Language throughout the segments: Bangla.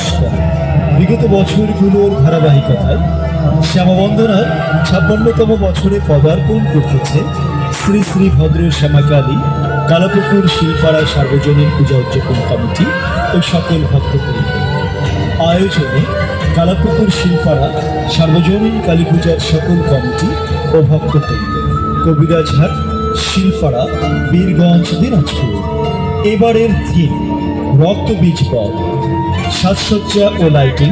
নমস্কার। বিগত বছরগুলোর ধারাবাহিকতায় শ্যামাবন্দনার ছাপ্পান্নতম বছরে পদার্পণ করতেছে শ্রী শ্রী ভদ্র শ্যামাকালী কালাপুকুর শিলপাড়া সার্বজনীন পূজা উদযাপন কমিটি ও সকল ভক্তবৃন্দ আয়োজনে কালাপুকুর শিলপাড়া সার্বজনীন কালী পূজার সকল কমিটি ও ভক্তবৃন্দ কবিরাজহাট শিলপাড়া বীরগঞ্জ, দিনাজপুর। এবারের থিম রক্তবীজ পথ সাজসজ্জা ও lighting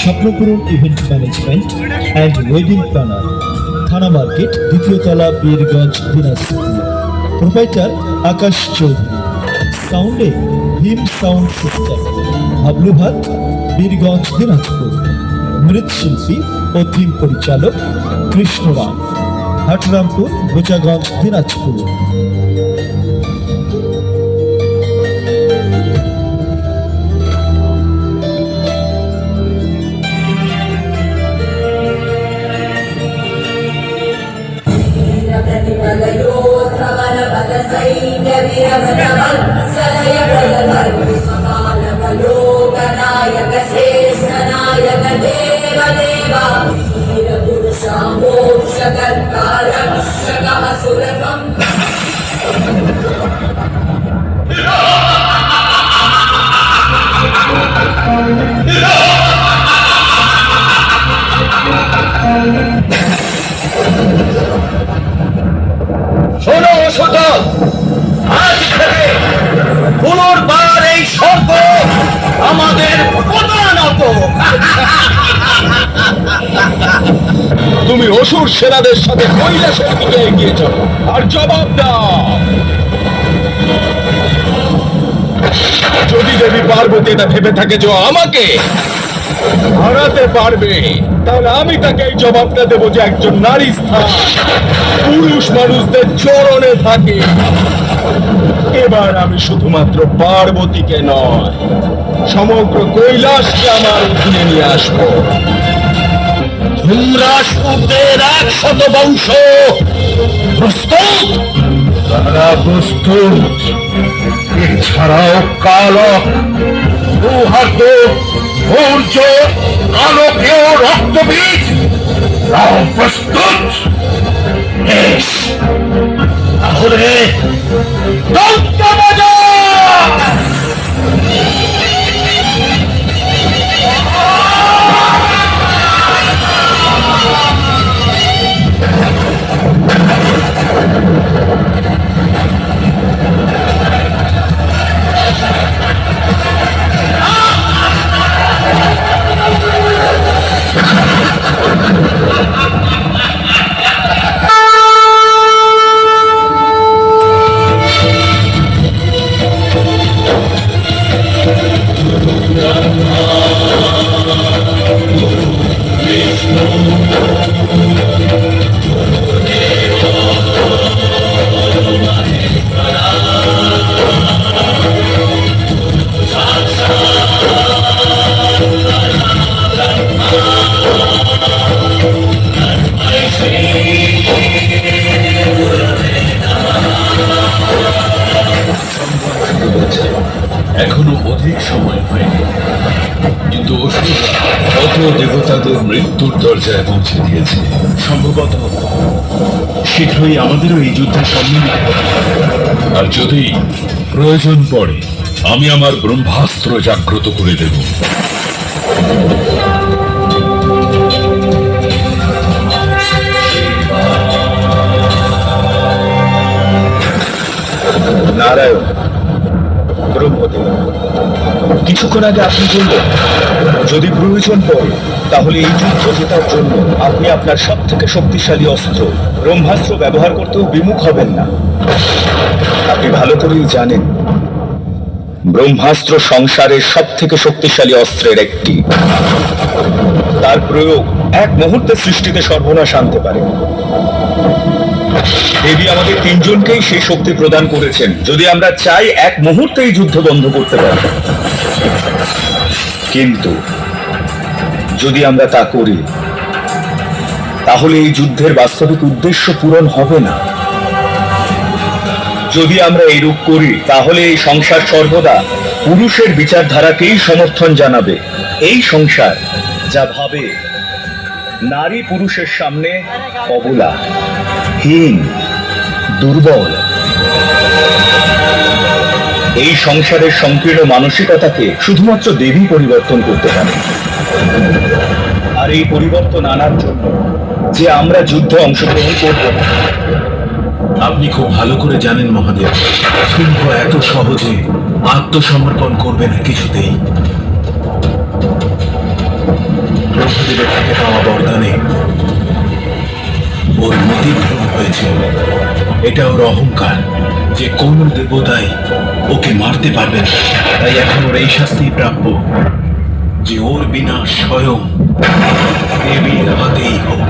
Swapnapuran event management and wedding planner থানা মার্কেট দ্বিতীয় তলা, বীরগঞ্জ, দিনাজপুর। প্রোপাইটার আকাশ চৌধুরী। সাউন্ডে ভীম সাউন্ড সিস্টেম হাবলুহাট, বীরগঞ্জ, দিনাজপুর। মৃৎশিল্পী ও থিম পরিচালক কৃষ্ণরাম। হাটরামপুর, গোচাগঞ্জ, দিনাজপুর। Shut up! সুতল পুনর্বার এই স্বর্গ আমাদের তুমি অসুর সেনাদের সাথে কৈলাসের দিকে এগিয়ে চলো, আর জবাব দাও। যদি দেবী পার্বতী এটা ভেবে থাকে যে আমাকে হারাতে পারবে, তাহলে আমি তাকে এই জবাবটা দেবো যে একজন নারী স্থান। পুরুষ মানুষদের চরণে থাকে। এবার আমি শুধুমাত্র পার্বতীকে নয়, সমগ্র কৈলাসকে আমার অধীনে নিয়ে আসব। ধুমরাসপুরদের একশত বংশ, প্রস্তুত? তারা প্রস্তুত। এছাড়াও কালক, দুহাত সূর্য আলোকেয় রক্তবীজ, তাও প্রস্তুত? বেশ এখনও অধিক সময় হয়নি। কিন্তু অসুররা কত দেবতাদের মৃত্যুর দরজায় পৌঁছে দিয়েছে। সম্ভবত শীঘ্রই আমাদেরও এই যুদ্ধে সম্মিলিত আর যদি প্রয়োজন পড়ে আমি আমার ব্রহ্মাস্ত্র জাগ্রত করে দেব। নারায়ণ ব্রহ্মদেব কিছুক্ষণ আগে আপনি বললেন, যদি প্রয়োজন পড়ে, তাহলে এই যুদ্ধ জেতার জন্য আপনি আপনার সব থেকে শক্তিশালী অস্ত্র, ব্রহ্মাস্ত্র ব্যবহার করতেও বিমুখ হবেন না। আপনি ভালো করেই জানেন, ব্রহ্মাস্ত্র সংসারের সব থেকে শক্তিশালী অস্ত্রের একটি। তার প্রয়োগ এক মুহূর্তে সৃষ্টিতে সর্বনাশ আনতে পারে। দেবী আমাদের তিনজনকেই সেই শক্তি প্রদান করেছেন। যদি আমরা চাই এক মুহূর্তে এই যুদ্ধ বন্ধ করতে পারি। কিন্তু যদি আমরা তা করি, তাহলে এই যুদ্ধের বাস্তবিক উদ্দেশ্য পূরণ হবে না। যদি আমরা এইরূপ করি, তাহলে এই সংসার সর্বদা পুরুষের বিচারধারাকেই সমর্থন জানাবে। এই সংসার যা ভাবে নারী পুরুষের সামনে অবলা। হীন, দুর্বল। এই সংসারের সংকীর্ণ মানসিকতাকে শুধুমাত্র দেবী পরিবর্তন করতে পারে। আর এই পরিবর্তন আনার জন্য যে আমরা যুদ্ধে অংশগ্রহণ করব, আপনি খুব ভালো করে জানেন মহাদেব সিংহ এত সহজে আত্মসমর্পণ করবে না কিছুতেই। ব্রহ্মদেবের থেকে পাওয়া বরদানে ওর মতিভ্রম হয়েছে। এটা ওর অহংকার যে কোন দেবতাই ওকে মারতে পারবে না। তাই এখন ওর এই শাস্তি প্রাপ্য যে ওর বিনা স্বয়ং দেবীর হাতেই হোক।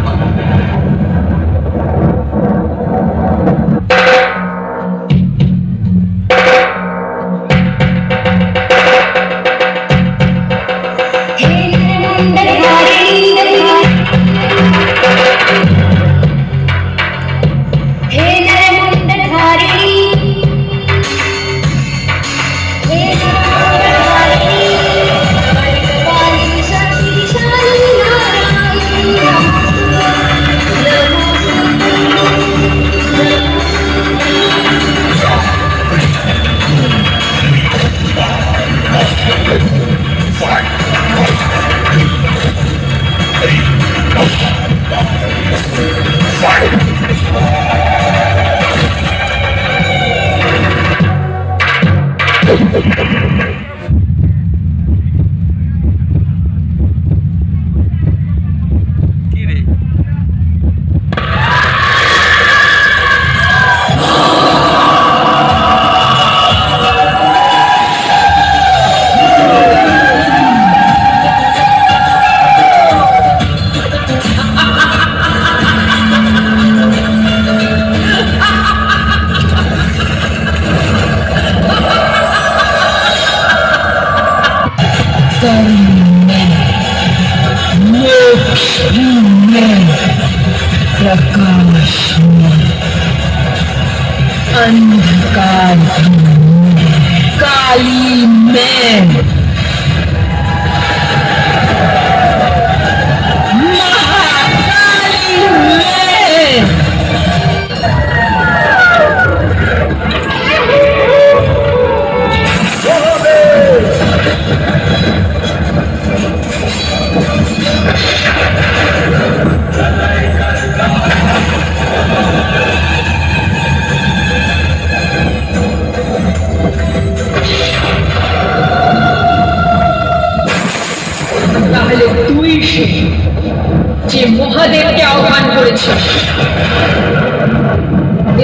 प्रकाश अंधकार काली में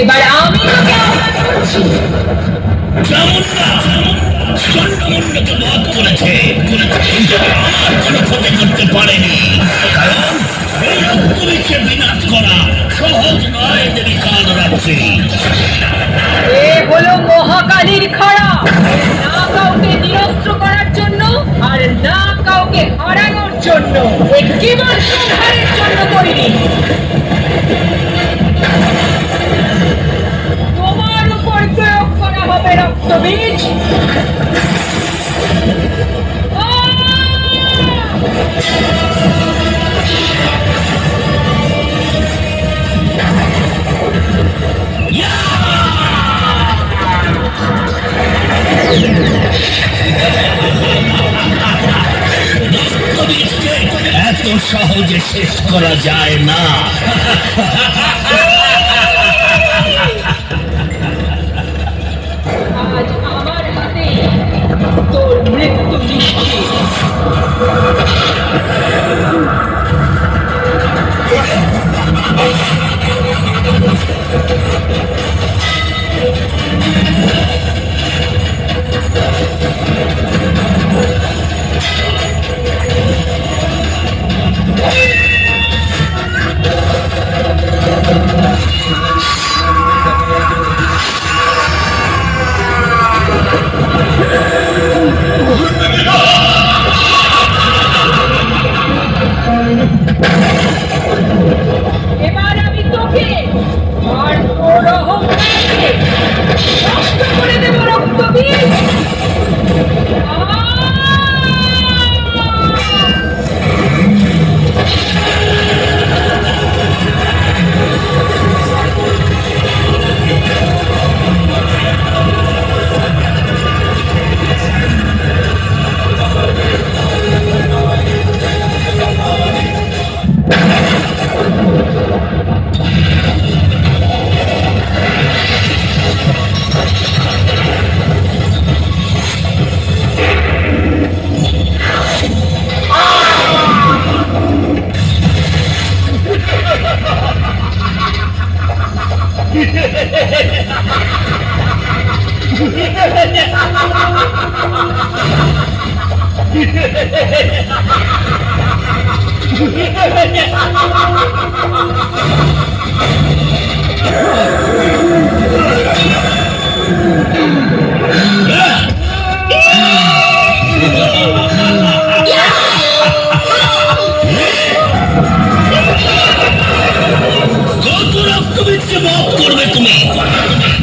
এবার আমি তোকে আহ্বান করছি। কোনো ক্ষতি করতে পারেনি কারণ এই করা সহজ নয় দেবী কাল রাত্রি এ হলো মহাকালীর খাড়া। না কাউকে নিরস্ত্র করার জন্য আর না কাউকে হারানোর জন্য। কেবল সংহারের জন্য তৈরি আহ! রক্তবীজকে এত সহজে শেষ করা যায় না তোর মৃত্যু নিশ্চিত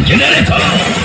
Generate!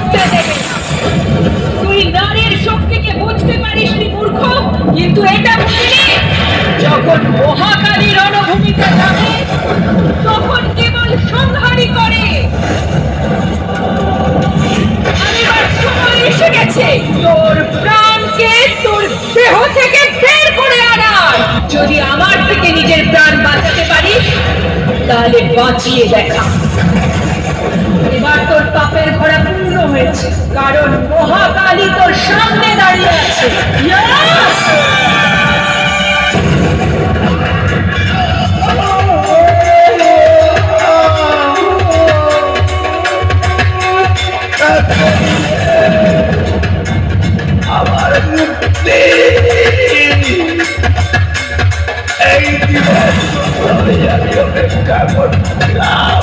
পড়তে দেবে। তুই নারীর শক্তিকে বুঝতে পারিস নি, মূর্খ। কিন্তু এটা বুঝলি, যখন মহাকালী রণভূমিতে যাবে, তখন কেবল সংহারই করে। এসে গেছে। তোর প্রাণকে তোর দেহ থেকে বের করে আনার। যদি আমার থেকে নিজের প্রাণ বাঁচাতে পারিস, তাহলে বাঁচিয়ে দেখা। হয়েছে। কারণ মহাকালী তোর সামনে দাঁড়িয়ে আছে। আমার মুক্তি এই দিবস আমি অপেক্ষা করছিলাম।